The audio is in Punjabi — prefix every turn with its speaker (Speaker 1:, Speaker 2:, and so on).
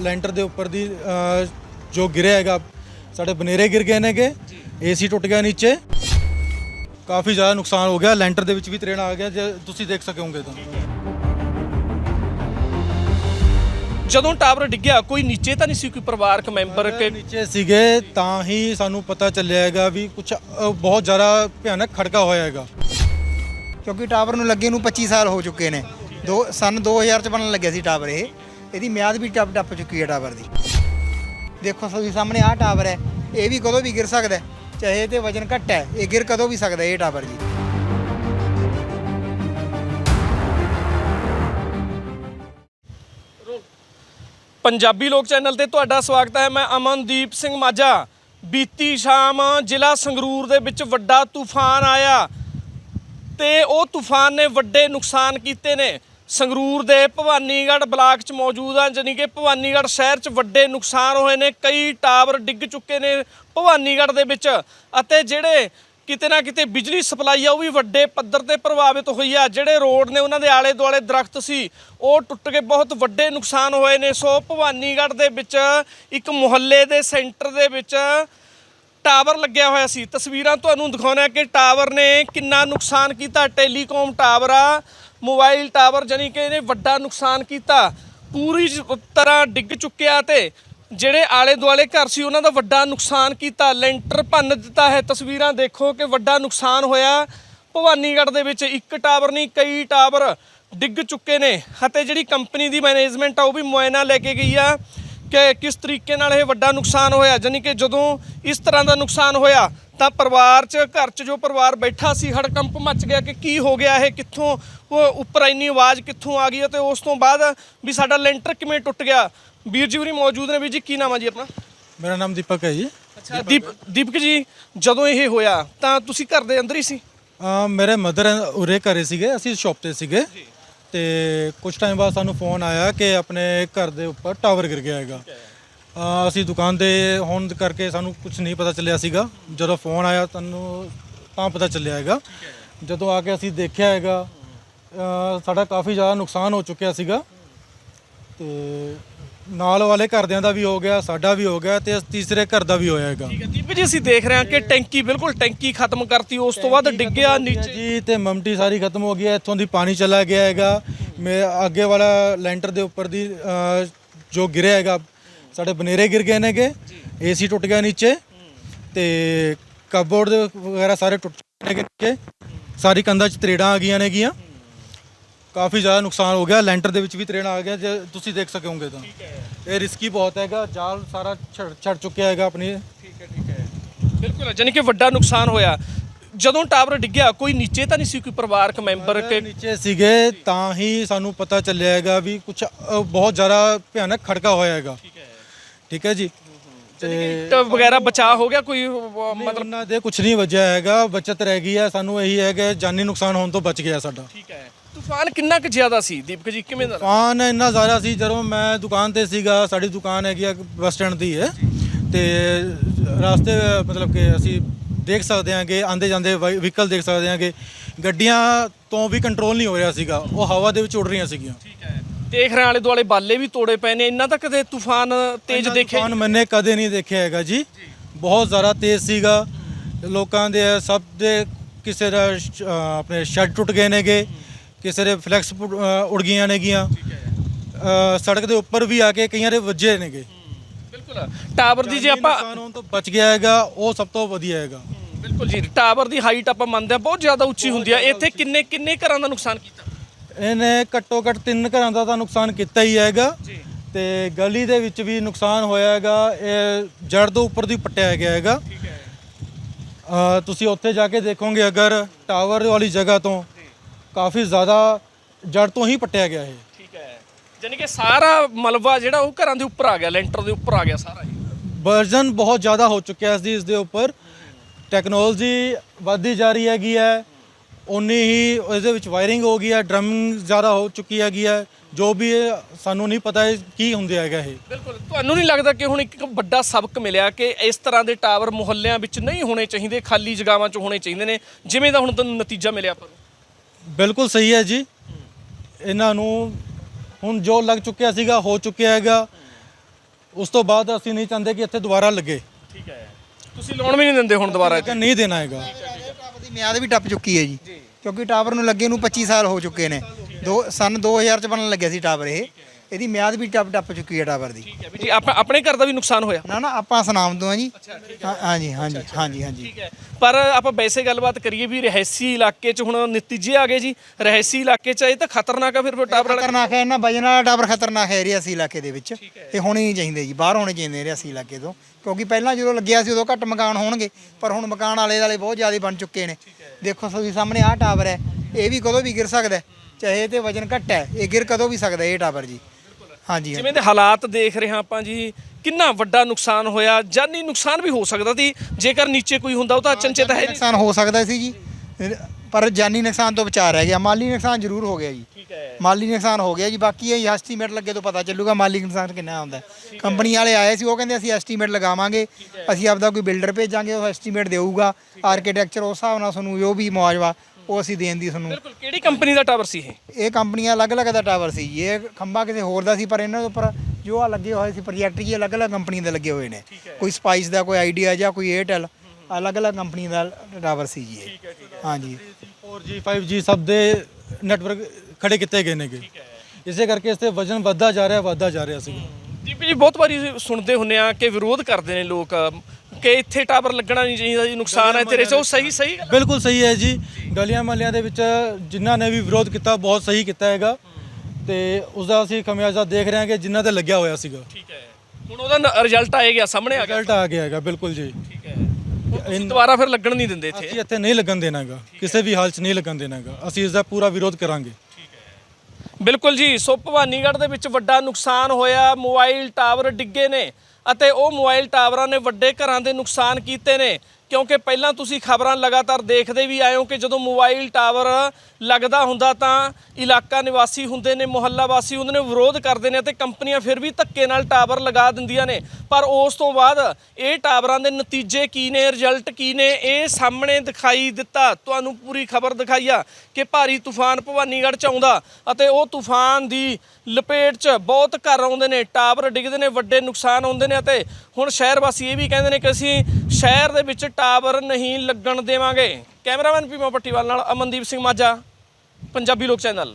Speaker 1: ਲੈਂਟਰ ਦੇ ਉੱਪਰ ਦੀ ਅ, ਜੋ ਗਿਰਿਆ ਹੈਗਾ ਸਾਡੇ ਬਨੇਰੇ ਗਿਰ ਗਏ ਨੇਗੇ। ਏਸੀ ਟੁੱਟ ਗਿਆ ਨੀਚੇ। ਕਾਫੀ ਜ਼ਿਆਦਾ ਨੁਕਸਾਨ ਹੋ ਗਿਆ। ਲੈਂਟਰ ਦੇ ਵਿੱਚ ਵੀ ਤਰੇੜ ਆ ਗਿਆ। ਜੇ ਤੁਸੀਂ ਦੇਖ ਸਕੋਗੇ ਤਾਂ।
Speaker 2: ਜਦੋਂ ਟਾਵਰ ਡਿੱਗਿਆ ਕੋਈ ਨੀਚੇ ਤਾਂ ਨਹੀਂ ਸੀ ਕੋਈ ਪਰਿਵਾਰਕ ਮੈਂਬਰ ਕਿ
Speaker 1: ਨੀਚੇ ਸੀਗੇ ਤਾਂ ਹੀ ਸਾਨੂੰ ਪਤਾ ਚੱਲਿਆ ਹੈਗਾ ਵੀ ਕੁਝ ਬਹੁਤ ਜ਼ਿਆਦਾ ਭਿਆਨਕ ਖੜਕਾ ਹੋਇਆ ਹੈਗਾ।
Speaker 3: ਕਿਉਂਕਿ ਟਾਵਰ ਨੂੰ ਲੱਗੇ ਨੂੰ 25 ਸਾਲ ਹੋ ਚੁੱਕੇ ਨੇ। ਦੋ ਸਨ 2000 ਚ ਬਣਨ ਲੱਗਿਆ ਸੀ ਟਾਵਰ ਇਹ। ਇਹਦੀ ਮਿਆਦ ਵੀ ਟੱਪ ਟੱਪ ਚੁੱਕੀ ਹੈ ਟਾਵਰ ਦੀ। ਦੇਖੋ ਤੁਸੀਂ ਸਾਹਮਣੇ ਆਹ ਟਾਵਰ ਹੈ, ਇਹ ਵੀ ਕਦੋਂ ਵੀ ਗਿਰ ਸਕਦਾ ਚਾਹੇ ਇਹ ਤੇ ਵਜਨ ਘੱਟ ਹੈ, ਇਹ ਗਿਰ ਕਦੋਂ ਵੀ ਸਕਦਾ ਇਹ ਟਾਵਰ ਜੀ।
Speaker 2: ਪੰਜਾਬੀ ਲੋਕ ਚੈਨਲ ਤੇ ਤੁਹਾਡਾ ਸਵਾਗਤ ਹੈ, ਮੈਂ ਅਮਨਦੀਪ ਸਿੰਘ ਮਾਝਾ। ਬੀਤੀ ਸ਼ਾਮ ਜ਼ਿਲ੍ਹਾ ਸੰਗਰੂਰ ਦੇ ਵਿੱਚ ਵੱਡਾ ਤੂਫਾਨ ਆਇਆ ਤੇ ਉਹ ਤੂਫਾਨ ਨੇ ਵੱਡੇ ਨੁਕਸਾਨ ਕੀਤੇ ਨੇ। ਸੰਗਰੂਰ ਦੇ ਭਵਾਨੀਗੜ੍ਹ ਬਲਾਕ 'ਚ ਮੌਜੂਦ ਆ, ਜਾਣੀ ਕਿ ਭਵਾਨੀਗੜ੍ਹ ਸ਼ਹਿਰ 'ਚ ਵੱਡੇ ਨੁਕਸਾਨ ਹੋਏ ਨੇ, ਕਈ ਟਾਵਰ ਡਿੱਗ ਚੁੱਕੇ ਨੇ ਭਵਾਨੀਗੜ੍ਹ ਦੇ ਵਿੱਚ। ਅਤੇ ਜਿਹੜੇ ਕਿਤੇ ਨਾ ਕਿਤੇ ਬਿਜਲੀ ਸਪਲਾਈ ਆ, ਉਹ ਵੀ ਵੱਡੇ ਪੱਧਰ ਤੇ ਪ੍ਰਭਾਵਿਤ ਹੋਈ ਆ। ਜਿਹੜੇ ਰੋਡ ਨੇ, ਉਹਨਾਂ ਦੇ ਆਲੇ ਦੁਆਲੇ ਦਰਖਤ ਸੀ, ਉਹ ਟੁੱਟ ਕੇ ਬਹੁਤ ਵੱਡੇ ਨੁਕਸਾਨ ਹੋਏ ਨੇ। ਸੋ ਭਵਾਨੀਗੜ੍ਹ ਦੇ ਵਿੱਚ ਇੱਕ ਮੁਹੱਲੇ ਦੇ ਸੈਂਟਰ ਦੇ ਵਿੱਚ ਟਾਵਰ ਲੱਗਿਆ ਹੋਇਆ ਸੀ। ਤਸਵੀਰਾਂ ਤੁਹਾਨੂੰ ਦਿਖਾਉਣਾ ਕਿ ਟਾਵਰ ਨੇ ਕਿੰਨਾ ਨੁਕਸਾਨ ਕੀਤਾ। ਟੈਲੀਕਾਮ ਟਾਵਰ ਆ ਮੋਬਾਈਲ ਟਾਵਰ ਜਾਨੀ ਕਿ ਇਹਨੇ ਵੱਡਾ ਨੁਕਸਾਨ ਕੀਤਾ। ਪੂਰੀ ਤਰ੍ਹਾਂ ਡਿੱਗ ਚੁੱਕਿਆ ਤੇ ਜਿਹੜੇ ਆਲੇ ਦੁਆਲੇ ਘਰ ਸੀ, ਉਹਨਾਂ ਦਾ ਵੱਡਾ ਨੁਕਸਾਨ ਕੀਤਾ। ਲੈਂਟਰ ਭੰਨ ਦਿੱਤਾ ਹੈ। ਤਸਵੀਰਾਂ ਦੇਖੋ ਕਿ ਵੱਡਾ ਨੁਕਸਾਨ ਹੋਇਆ। ਭਵਾਨੀਗੜ੍ਹ ਦੇ ਵਿੱਚ ਇੱਕ ਟਾਵਰ ਨਹੀਂ, ਕਈ ਟਾਵਰ ਡਿੱਗ ਚੁੱਕੇ ਨੇ। ਅਤੇ ਜਿਹੜੀ ਕੰਪਨੀ ਦੀ ਮੈਨੇਜਮੈਂਟ ਆ, ਉਹ ਵੀ ਮੁਆਇਨਾ ਲੈ ਕੇ ਗਈ ਆ ਕਿ ਕਿਸ ਤਰੀਕੇ ਨਾਲ ਇਹ ਵੱਡਾ ਨੁਕਸਾਨ ਹੋਇਆ। ਜਾਨੀ ਕਿ ਜਦੋਂ ਇਸ ਤਰ੍ਹਾਂ ਦਾ ਨੁਕਸਾਨ ਹੋਇਆ ਤਾਂ ਪਰਿਵਾਰ 'ਚ ਘਰ 'ਚ ਜੋ ਪਰਿਵਾਰ ਬੈਠਾ ਸੀ ਹੜਕੰਪ ਮਚ ਗਿਆ ਕਿ ਕੀ ਹੋ ਗਿਆ ਇਹ ਕਿੱਥੋਂ ਉਹ ਉੱਪਰ ਇੰਨੀ ਆਵਾਜ਼ ਕਿੱਥੋਂ ਆ ਗਈ ਤੇ ਉਸ ਤੋਂ ਬਾਅਦ ਵੀ ਸਾਡਾ ਲੈਂਟਰ ਕਿਵੇਂ ਟੁੱਟ ਗਿਆ? ਵੀਰ ਜੀ ਉਰੀ ਮੌਜੂਦ ਨੇ ਵੀਰ ਜੀ ਕੀ ਨਾਮ ਆ ਜੀ ਆਪਣਾ?
Speaker 1: ਮੇਰਾ ਨਾਮ ਦੀਪਕ ਹੈ ਜੀ।
Speaker 2: ਅੱਛਾ ਦੀਪ ਦੀਪਕ ਜੀ ਜਦੋਂ ਇਹ ਹੋਇਆ ਤਾਂ ਤੁਸੀਂ ਘਰ ਦੇ ਅੰਦਰ ਹੀ ਸੀ?
Speaker 1: ਮੇਰੇ ਮਦਰ ਉਰੇ ਘਰੇ ਸੀਗੇ ਅਸੀਂ ਸ਼ਾਪ ਤੇ ਸੀਗੇ। ਤੇ ਕੁਝ ਟਾਈਮ ਬਾਅਦ ਸਾਨੂੰ ਫੋਨ ਆਇਆ ਕਿ ਆਪਣੇ ਘਰ ਦੇ ਉੱਪਰ ਟਾਵਰ ਗਿਰ ਗਿਆ ਹੈਗਾ। ਅ, ਅਸੀਂ ਦੁਕਾਨ ਤੇ ਹੋਣ ਕਰਕੇ ਸਾਨੂੰ ਕੁਝ ਨਹੀਂ ਪਤਾ ਚੱਲਿਆ ਸੀਗਾ। ਜਦੋਂ ਫੋਨ ਆਇਆ ਤੁਹਾਨੂੰ ਤਾਂ ਪਤਾ ਚੱਲਿਆ ਹੈਗਾ। ਜਦੋਂ ਆ ਕੇ ਅਸੀਂ ਦੇਖਿਆ ਹੈਗਾ ਅ, ਸਾਡਾ ਕਾਫੀ ਜ਼ਿਆਦਾ ਨੁਕਸਾਨ ਹੋ ਚੁੱਕਿਆ ਸੀਗਾ। ਤੇ ਨਾਲ ਵਾਲੇ ਘਰਦਿਆਂ ਦਾ ਵੀ ਹੋ ਗਿਆ ਸਾਡਾ ਵੀ ਹੋ ਗਿਆ ਤੇ ਤੀਸਰੇ ਘਰ ਦਾ ਵੀ ਹੋਇਆ ਹੈਗਾ।
Speaker 2: ਠੀਕ ਹੈ ਦੀਪ ਜੀ ਅਸੀਂ ਦੇਖ ਰਹੇ ਹਾਂ ਕਿ ਟੈਂਕੀ ਬਿਲਕੁਲ ਟੈਂਕੀ ਖਤਮ ਕਰਤੀ ਉਸ ਤੋਂ ਬਾਅਦ ਡਿੱਗਿਆ ਨੀਚੇ।
Speaker 1: ਜੀ ਤੇ ਮਮਟੀ ਸਾਰੀ ਖਤਮ ਹੋ ਗਈ ਹੈ ਇੱਥੋਂ ਦੀ ਪਾਣੀ ਚਲਾ ਗਿਆ ਹੈਗਾ। ਮੇ ਅੱਗੇ ਵਾਲਾ ਲੈਂਟਰ ਦੇ ਉੱਪਰ ਦੀ ਅ, ਜੋ ਗਿਰਿਆ ਹੈਗਾ ਸਾਡੇ ਬਨੇਰੇ ਗਿਰ ਗਏ ਨੇਗੇ ਏਸੀ ਟੁੱਟ ਗਿਆ ਨੀਚੇ ਤੇ ਕਬੋਰਡ ਦੇ ਵਗੈਰਾ ਸਾਰੇ ਟੁੱਟ ਚੁੱਕੇ ਨੇਗੇ ਨੀਚੇ। ਸਾਰੀ ਕੰਧਾਂ 'ਚ ਤਰੇੜਾਂ ਆ ਗਈਆਂ ਨੇਗੀਆਂ। ਕਾਫੀ ਜ਼ਿਆਦਾ ਨੁਕਸਾਨ ਹੋ ਗਿਆ ਲੈਂਟਰ ਦੇ ਵਿੱਚ ਵੀ ਤਰੇੜਾਂ ਆ ਗਿਆ ਜੇ ਤੁਸੀਂ ਦੇਖ ਸਕੋਗੇ ਤਾਂ। ਇਹ ਰਿਸਕੀ ਬਹੁਤ ਹੈਗਾ ਜਾਲ ਸਾਰਾ ਛੜ ਛੜ ਚੁੱਕਿਆ ਹੈਗਾ ਆਪਣੀ।
Speaker 2: ਠੀਕ ਹੈ ਠੀਕ ਹੈ। ਬਿਲਕੁਲ ਜਾਨੀ ਕਿ ਵੱਡਾ ਨੁਕਸਾਨ ਹੋਇਆ। ਜਦੋਂ ਟਾਵਰ ਡਿੱਗਿਆ ਕੋਈ ਨੀਚੇ ਤਾਂ ਨਹੀਂ ਸੀ ਕੋਈ ਪਰਿਵਾਰਕ ਮੈਂਬਰ ਕਿ
Speaker 1: ਨੀਚੇ ਸੀਗੇ ਤਾਂ ਹੀ ਸਾਨੂੰ ਪਤਾ ਚੱਲਿਆ ਹੈਗਾ ਵੀ ਕੁਝ ਬਹੁਤ ਜ਼ਿਆਦਾ ਭਿਆਨਕ ਖੜਕਾ ਹੋਇਆ ਹੈਗਾ।
Speaker 2: ਠੀਕ ਹੈ
Speaker 1: ਜੀ? ਤੇ
Speaker 2: ਇੱਟ ਵਗੈਰਾ ਬਚਾ ਹੋ ਗਿਆ ਕੋਈ ਅਹ,
Speaker 1: ਮਤਲਬ ਉਹਨਾਂ ਦੇ ਕੁਝ ਨਹੀਂ ਵੱਜਿਆ ਹੈਗਾ ਬਚਤ ਰਹਿ ਗਈ ਹੈ ਸਾਨੂੰ ਇਹੀ ਹੈ ਕਿ ਜਾਨੀ ਨੁਕਸਾਨ ਹੋਣ ਤੋਂ ਬਚ ਗਿਆ ਸਾਡਾ।
Speaker 2: ਠੀਕ ਹੈ। ਤੂਫਾਨ ਕਿੰਨਾ ਕੁ ਜ਼ਿਆਦਾ ਸੀ ਦੀਪਕ ਜੀ ਕਿਵੇਂ ਦਾ?
Speaker 1: ਤੂਫਾਨ ਇੰਨਾ ਜ਼ਿਆਦਾ ਸੀ ਜਦੋਂ ਮੈਂ ਦੁਕਾਨ ਤੇ ਸੀਗਾ ਸਾਡੀ ਦੁਕਾਨ ਹੈਗੀ ਆ ਬੱਸ ਸਟੈਂਡ ਦੀ ਹੈ। ਤੇ ਰਾਸਤੇ ਮਤਲਬ ਕਿ ਅਸੀਂ ਦੇਖ ਸਕਦੇ ਹਾਂ ਕਿ ਆਂਦੇ ਜਾਂਦੇ ਵਹੀਕਲ ਦੇਖ ਸਕਦੇ ਹਾਂ ਕਿ ਗੱਡੀਆਂ ਤੋਂ ਵੀ ਕੰਟਰੋਲ ਨਹੀਂ ਹੋ ਰਿਹਾ ਸੀਗਾ ਉਹ ਹਵਾ ਦੇ ਵਿੱਚ ਉੱਡ ਰਹੀਆਂ ਸੀਗੀਆਂ।
Speaker 2: ਠੀਕ ਹੈ। ਦੇਖ ਰਹੇ ਆਲੇ ਦੁਆਲੇ ਬਾਲੇ ਵੀ ਤੋੜੇ ਪਏ ਨੇ। ਇੰਨਾ ਤਾਂ ਕਦੇ ਤੂਫਾਨ ਤੇਜ਼ ਦੇਖਿਆ
Speaker 1: ਤੂਫਾਨ ਮੈਨੇ ਕਦੇ ਨਹੀਂ ਦੇਖਿਆ ਹੈਗਾ ਜੀ। ਬਹੁਤ ਜ਼ਿਆਦਾ ਤੇਜ਼ ਸੀਗਾ। ਲੋਕਾਂ ਦੇ ਸਭ ਦੇ ਕਿਸੇ ਦਾ ਸ਼- ਅਹ ਆਪਣੇ ਸ਼ੈੱਡ ਟੁੱਟ ਗਏ ਨੇਗੇ। ਕਿਸੇ ਦੇ ਫਲੈਕਸ ਪੁ- ਅਹ ਉੜ ਗਈਆਂ ਨੇਗੀਆਂ। ਅਹ ਸੜਕ ਦੇ ਉੱਪਰ ਵੀ ਆ ਕੇ ਕਈਆਂ ਦੇ ਵੱਜੇ ਨੇਗੇ।
Speaker 2: ਬਿਲਕੁਲ। ਟਾਵਰ ਦੀ ਜੇ ਆਪਾਂ
Speaker 1: ਨੁਕਸਾਨ ਹੋਣ ਤੋਂ ਬਚ ਗਿਆ ਹੈਗਾ ਉਹ ਸਭ ਤੋਂ ਵਧੀਆ ਹੈਗਾ।
Speaker 2: ਬਿਲਕੁਲ ਜੀ। ਟਾਵਰ ਦੀ ਹਾਈਟ ਆਪਾਂ ਮੰਨਦੇ ਆ ਬਹੁਤ ਜ਼ਿਆਦਾ ਉੱਚੀ ਹੁੰਦੀ ਆ। ਇੱਥੇ ਕਿੰਨੇ ਕਿੰਨੇ ਘਰਾਂ ਦਾ ਨੁਕਸਾਨ ਕੀਤਾ?
Speaker 1: ਇਹਨੇ ਘੱਟੋ ਘੱਟ ਤਿੰਨ ਘਰਾਂ ਦਾ ਤਾਂ ਨੁਕਸਾਨ ਕੀਤਾ ਹੀ ਹੈਗਾ।
Speaker 2: ਜੀ।
Speaker 1: ਤੇ ਗਲੀ ਦੇ ਵਿੱਚ ਵੀ ਨੁਕਸਾਨ ਹੋਇਆ ਹੈਗਾ। ਇਹ ਜੜ ਤੋਂ ਉੱਪਰ ਦੀ ਪੱਟਿਆ ਗਿਆ ਹੈਗਾ।
Speaker 2: ਠੀਕ ਹੈ।
Speaker 1: ਅ, ਤੁਸੀਂ ਉੱਥੇ ਜਾ ਕੇ ਦੇਖੋਗੇ ਅਗਰ ਟਾਵਰ ਵਾਲੀ ਜਗ੍ਹਾ ਤੋਂ ਕਾਫੀ ਜ਼ਿਆਦਾ ਜੜ ਤੋਂ ਹੀ ਪੱਟਿਆ ਗਿਆ ਹੈ
Speaker 2: ਠੀਕ ਹੈ। ਯਾਨੀ ਕਿ ਸਾਰਾ ਮਲਬਾ ਜਿਹੜਾ ਉਹ ਘਰਾਂ ਦੇ ਉੱਪਰ ਆ ਗਿਆ ਲੈਂਟਰ ਦੇ ਉੱਪਰ ਆ ਗਿਆ ਸਾਰਾ ਹੀ
Speaker 1: ਵਰਜ਼ਨ ਬਹੁਤ ਜ਼ਿਆਦਾ ਹੋ ਚੁੱਕਿਆ ਇਸ ਦੀ ਇਸ ਦੇ ਉੱਪਰ। ਟੈਕਨੋਲੋਜੀ ਵੱਧਦੀ ਜਾ ਰਹੀ ਹੈਗੀ ਹੈ। ਉਨੀ ਹੀ ਇਹਦੇ ਵਿੱਚ ਵਾਇਰਿੰਗ ਹੋ ਗਈ ਹੈ ਡਰਮਿੰਗ ਜ਼ਿਆਦਾ ਹੋ ਚੁੱਕੀ ਹੈਗੀ ਹੈ ਜੋ ਵੀ ਇਹ ਸਾਨੂੰ ਨਹੀਂ ਪਤਾ ਇਹ ਕੀ ਹੁੰਦੇ ਹੈਗਾ ਇਹ।
Speaker 2: ਬਿਲਕੁਲ ਤੁਹਾਨੂੰ ਨਹੀਂ ਲੱਗਦਾ ਕਿ ਹੁਣ ਇੱਕ ਵੱਡਾ ਸਬਕ ਮਿਲਿਆ ਕਿ ਇਸ ਤਰ੍ਹਾਂ ਦੇ ਟਾਵਰ ਮੁਹੱਲਿਆਂ ਵਿੱਚ ਨਹੀਂ ਹੋਣੇ ਚਾਹੀਦੇ ਖਾਲੀ ਜਗ੍ਹਾਵਾਂ 'ਚ ਹੋਣੇ ਚਾਹੀਦੇ ਨੇ ਜਿਵੇਂ ਦਾ ਹੁਣ ਤੁਹਾਨੂੰ ਨਤੀਜਾ ਮਿਲਿਆ ਪਰ
Speaker 1: ਬਿਲਕੁਲ ਸਹੀ ਹੈ ਜੀ। ਇਹਨਾਂ ਨੂੰ ਹੁਣ ਜੋ ਲੱਗ ਚੁੱਕਿਆ ਸੀਗਾ ਹੋ ਚੁੱਕਿਆ ਹੈਗਾ। ਉਸ ਤੋਂ ਬਾਅਦ ਅਸੀਂ ਨਹੀਂ ਚਾਹੁੰਦੇ ਕਿ ਇੱਥੇ ਦੁਬਾਰਾ ਲੱਗੇ।
Speaker 2: ਠੀਕ ਹੈ। ਤੁਸੀਂ ਲੋਨ ਵੀ ਨਹੀਂ ਦਿੰਦੇ ਹੁਣ ਦੁਬਾਰਾ
Speaker 1: ਨਹੀਂ ਦੇਣਾ ਹੈਗਾ।
Speaker 3: ਦੀ ਮਿਆਦ ਵੀ ਟੱਪ ਚੁੱਕੀ ਹੈ ਜੀ। ਕਿਉਂਕਿ ਟਾਵਰ ਨੂੰ ਲੱਗੇ ਨੂੰ 25 ਸਾਲ ਹੋ ਚੁੱਕੇ ਨੇ। ਦੋ ਸਨ 2000 ਚ ਬਣਨ ਲੱਗਿਆ ਸੀ ਟਾਵਰ ਇਹ। ਇਹਦੀ ਮਿਆਦ ਵੀ ਟੱਪ ਟੱਪ ਚੁੱਕੀ ਹੈ ਟਾਵਰ ਦੀ।
Speaker 2: ਠੀਕ ਹੈ ਵੀ ਜੀ ਆਪ- ਆਪਣੇ ਘਰ ਦਾ ਵੀ ਨੁਕਸਾਨ ਹੋਇਆ?
Speaker 3: ਨਾ ਨਾ ਆਪਾਂ ਸੁਨਾਮ ਤੋਂ ਆ ਜੀ। ਹਾਂ- ਹਾਂਜੀ ਹਾਂਜੀ ਹਾਂਜੀ ਹਾਂਜੀ।
Speaker 2: ਠੀਕ ਹੈ। ਪਰ ਆਪਾਂ ਵੈਸੇ ਗੱਲਬਾਤ ਕਰੀਏ ਵੀ ਰਹਿਸੀ ਇਲਾਕੇ 'ਚ ਹੁਣ ਨਤੀਜੇ ਆ ਗਏ ਜੀ। ਰਹਿਸੀ ਇਲਾਕੇ 'ਚ ਇਹ ਤਾਂ ਖਤਰਨਾਕ ਆ ਫਿਰ ਫਿਰ ਟਾਵਰ ਵਾਲਾ
Speaker 3: ਖਤਰਨਾਕ ਹੈ ਇਹਨਾਂ ਵਜਨ ਵਾਲਾ ਟਾਵਰ ਖਤਰਨਾਕ ਹੈ ਰਿਆਸੀ ਇਲਾਕੇ ਦੇ ਵਿੱਚ। ਇਹ ਹੋਣੇ ਨਹੀਂ ਚਾਹੀਦੇ ਜੀ ਬਾਹਰ ਹੋਣੇ ਚਾਹੀਦੇ ਰਿਆਸੀ ਇਲਾਕੇ ਤੋਂ। ਕਿਉਂਕਿ ਪਹਿਲਾਂ ਜਦੋਂ ਲੱਗਿਆ ਸੀ ਉਦੋਂ ਘੱਟ ਮਕਾਨ ਹੋਣਗੇ। ਪਰ ਹੁਣ ਮਕਾਨ ਆਲੇ ਦੁਆਲੇ ਬਹੁਤ ਜ਼ਿਆਦਾ ਬਣ ਚੁੱਕੇ ਨੇ। ਦੇਖੋ ਤੁਸੀਂ ਸਾਹਮਣੇ ਆਹ ਟਾਵਰ ਹੈ। ਇਹ ਵੀ ਕਦੋਂ ਵੀ ਗਿਰ ਸਕਦਾ ਹੈ। ਚਾਹੇ ਤੇ ਵਜਨ ਘੱਟ ਹੈ ਇਹ ਗਿਰ ਕਦੋਂ ਵੀ ਸਕਦਾ ਇਹ ਟਾਵਰ ਜੀ। ਹਾਂਜੀ
Speaker 2: ਜਿਵੇਂ ਦੇ ਹਾਲਾਤ ਦੇਖ ਰਹੇ ਹਾਂ ਆਪਾਂ ਜੀ ਕਿੰਨਾ ਵੱਡਾ ਨੁਕਸਾਨ ਹੋਇਆ ਜਾਨੀ ਨੁਕਸਾਨ ਵੀ ਹੋ ਸਕਦਾ ਸੀ ਜੇਕਰ ਨੀਚੇ ਕੋਈ ਹੁੰਦਾ ਉਹ ਤਾਂ ਅਚਨਚੇਤ ਹੈ ਨਹੀਂ।
Speaker 3: ਨੁਕਸਾਨ ਹੋ ਸਕਦਾ ਸੀ ਜੀ। ਪਰ ਜਾਨੀ ਨੁਕਸਾਨ ਤੋਂ ਬਚਾ ਰਹਿ ਗਿਆ। ਮਾਲੀ ਨੁਕਸਾਨ ਜ਼ਰੂਰ ਹੋ ਗਿਆ ਜੀ।
Speaker 2: ਠੀਕ ਹੈ।
Speaker 3: ਮਾਲੀ ਨੁਕਸਾਨ ਹੋ ਗਿਆ ਜੀ। ਬਾਕੀ ਇਹ ਐਸਟੀਮੇਟ ਲੱਗੇ ਤੋਂ ਪਤਾ ਚੱਲੂਗਾ ਮਾਲੀ ਨੁਕਸਾਨ ਕਿੰਨਾ ਆਉਂਦਾ। ਕੰਪਨੀ ਵਾਲੇ ਆਏ ਸੀ ਉਹ ਕਹਿੰਦੇ ਅਸੀਂ ਐਸਟੀਮੇਟ ਲਗਾਵਾਂਗੇ। ਅਸੀਂ ਆਪਦਾ ਕੋਈ ਬਿਲਡਰ ਭੇਜਾਂਗੇ ਉਹ ਐਸਟੀਮੇਟ ਦੇਊਗਾ। ਆਰਕੀਟੈਕਚਰ ਉਸ ਹਿਸਾਬ ਨਾਲ ਤੁਹਾਨੂੰ ਜੋ ਵੀ ਮੁਆਵਜ਼ਾ ਉਹ ਅਸੀਂ ਦੇਣ ਦੀ ਤੁਹਾਨੂੰ
Speaker 2: ਬਿਲਕੁਲ ਕਿਹੜੀ ਕੰਪਨੀ ਦਾ ਟਾਵਰ ਸੀ ਇਹ?
Speaker 3: ਇਹ ਕੰਪਨੀਆਂ ਅਲੱਗ-ਅਲੱਗ ਦਾ ਟਾਵਰ ਸੀ। ਇਹ ਖੰਭਾ ਕਿਸੇ ਹੋਰ ਦਾ ਸੀ ਪਰ ਇਹਨਾਂ ਦੇ ਉੱਪਰ ਜੋ ਆ ਲੱਗੇ ਹੋਏ ਸੀ ਪ੍ਰੋਜੈਕਟ ਜੀ ਅਲੱਗ-ਅਲੱਗ ਕੰਪਨੀ ਦੇ ਲੱਗੇ ਹੋਏ ਨੇ। ਕੋਈ ਸਪਾਈਸ ਦਾ ਕੋਈ ਆਈਡੀਆ ਜਾਂ ਕੋਈ ਏਅਰਟੈਲ ਅਲੱਗ-ਅਲੱਗ ਕੰਪਨੀ ਦਾ ਟਾਵਰ ਸੀ ਜੀ ਇਹ। ਹਾਂਜੀ।
Speaker 1: 4G 5G ਸਭ ਦੇ ਨੈਟਵਰਕ ਖੜੇ ਕੀਤੇ ਗਏ ਨੇਗੇ। ਇਸੇ ਕਰਕੇ ਇਸ ਤੇ ਵਜਨ ਵੱਧਦਾ ਜਾ ਰਿਹਾ ਵੱਧਦਾ ਜਾ ਰਿਹਾ ਸੀ।
Speaker 2: ਜੀ ਜੀ ਬਹੁਤ ਵਾਰੀ ਸੁਣਦੇ ਹੁੰਨੇ ਆ ਕਿ ਵਿਰੋਧ ਕਰਦੇ ਨੇ ਲੋਕ। ਕਿ ਇੱਥੇ ਟਾਵਰ ਲੱਗਣਾ ਨਹੀਂ ਚਾਹੀਦਾ ਜੀ ਨੁਕਸਾਨ ਹੈ ਤੇਰੇ 'ਚ ਉਹ ਸਹੀ ਸਹੀ ਗੱਲ
Speaker 1: ਬਿਲਕੁਲ ਸਹੀ ਹੈ ਜੀ। ਗਲੀਆਂ ਮਹੱਲਿਆਂ ਦੇ ਵਿੱਚ ਜਿਨ੍ਹਾਂ ਨੇ ਵੀ ਵਿਰੋਧ ਕੀਤਾ ਬਹੁਤ ਸਹੀ ਕੀਤਾ ਹੈਗਾ। ਤੇ ਉਸ ਦਾ ਅਸੀਂ ਖਮਿਆਜ਼ਾ ਦੇਖ ਰਹੇ ਹਾਂ ਕਿ ਜਿਨ੍ਹਾਂ ਤੇ ਲੱਗਿਆ ਹੋਇਆ ਸੀਗਾ।
Speaker 2: ਠੀਕ ਹੈ। ਹੁਣ ਉਹਦਾ ਰਿਜ਼ਲਟ ਆਏ ਗਿਆ ਸਾਹਮਣੇ ਆ ਗਿਆ।
Speaker 1: ਰਿਜ਼ਲਟ ਆ ਗਿਆ ਹੈਗਾ ਬਿਲਕੁਲ ਜੀ।
Speaker 2: ਠੀਕ ਹੈ। ਤੁਸੀਂ ਦੁਬਾਰਾ ਫਿਰ ਲੱਗਣ ਨਹੀਂ ਦਿੰਦੇ ਇੱਥੇ।
Speaker 1: ਅਸੀਂ ਇੱਥੇ ਨਹੀਂ ਲੱਗਣ ਦੇਣਾ ਹੈਗਾ। ਕਿਸੇ ਵੀ ਹਾਲ 'ਚ ਨਹੀਂ ਲੱਗਣ ਦੇਣਾ ਹੈਗਾ। ਅਸੀਂ ਇਸ ਦਾ ਪੂਰਾ ਵਿਰੋਧ ਕਰਾਂਗੇ।
Speaker 2: ਬਿਲਕੁਲ ਜੀ ਸੋ ਭਵਾਨੀਗੜ੍ਹ ਦੇ ਵਿੱਚ ਵੱਡਾ ਨੁਕਸਾਨ ਹੋਇਆ। ਮੋਬਾਈਲ ਟਾਵਰ ਡਿੱਗੇ ਨੇ। ਅਤੇ ਉਹ ਮੋਬਾਈਲ ਟਾਵਰਾਂ ਨੇ ਵੱਡੇ ਘਰਾਂ ਦੇ ਨੁਕਸਾਨ ਕੀਤੇ ਨੇ। ਕਿਉਂਕਿ ਪਹਿਲਾਂ ਤੁਸੀਂ ਖਬਰਾਂ ਲਗਾਤਾਰ ਦੇਖਦੇ ਵੀ ਆਏ ਹੋ ਕਿ ਜਦੋਂ ਮੋਬਾਈਲ ਟਾਵਰ ਲੱਗਦਾ ਹੁੰਦਾ ਤਾਂ ਇਲਾਕਾ ਨਿਵਾਸੀ ਹੁੰਦੇ ਨੇ, ਮੁਹੱਲਾ ਵਾਸੀ ਹੁੰਦੇ ਨੇ ਵਿਰੋਧ ਕਰਦੇ ਨੇ ਤੇ ਕੰਪਨੀਆਂ ਫਿਰ ਵੀ ਧੱਕੇ ਨਾਲ ਟਾਵਰ ਲਗਾ ਦਿੰਦੀਆਂ ਨੇ। ਪਰ ਉਸ ਤੋਂ ਬਾਅਦ ਇਹ ਟਾਵਰਾਂ ਦੇ ਨਤੀਜੇ ਕੀ ਨੇ, ਰਿਜ਼ਲਟ ਕੀ ਨੇ, ਇਹ ਸਾਹਮਣੇ ਦਿਖਾਈ ਦਿੱਤਾ। ਤੁਹਾਨੂੰ ਪੂਰੀ ਖਬਰ ਦਿਖਾਈ ਆ ਕਿ ਭਾਰੀ ਤੂਫਾਨ ਭਵਾਨੀਗੜ੍ਹ ਚ ਆਉਂਦਾ ਅਤੇ ਉਹ ਤੂਫਾਨ ਦੀ ਲਪੇਟ ਚ ਬਹੁਤ ਘਰ ਆਉਂਦੇ ਨੇ, ਟਾਵਰ ਡਿੱਗਦੇ ਨੇ, ਵੱਡੇ ਨੁਕਸਾਨ ਆਉਂਦੇ ਨੇ ਅਤੇ ਹੁਣ ਸ਼ਹਿਰ ਵਾਸੀ ਇਹ ਵੀ ਕਹਿੰਦੇ ਨੇ ਕਿ ਅਸੀਂ ਸ਼ਹਿਰ ਦੇ ਵਿੱਚ ਟਾਵਰ ਨਹੀਂ ਲੱਗਣ ਦੇਵਾਂਗੇ। ਕੈਮਰਾਮੈਨ ਪੀਮਾ ਪੱਟੀਵਾਲ ਨਾਲ ਅਮਨਦੀਪ ਸਿੰਘ ਮਾਝਾ ਪੰਜਾਬੀ ਲੋਕ ਚੈਨਲ।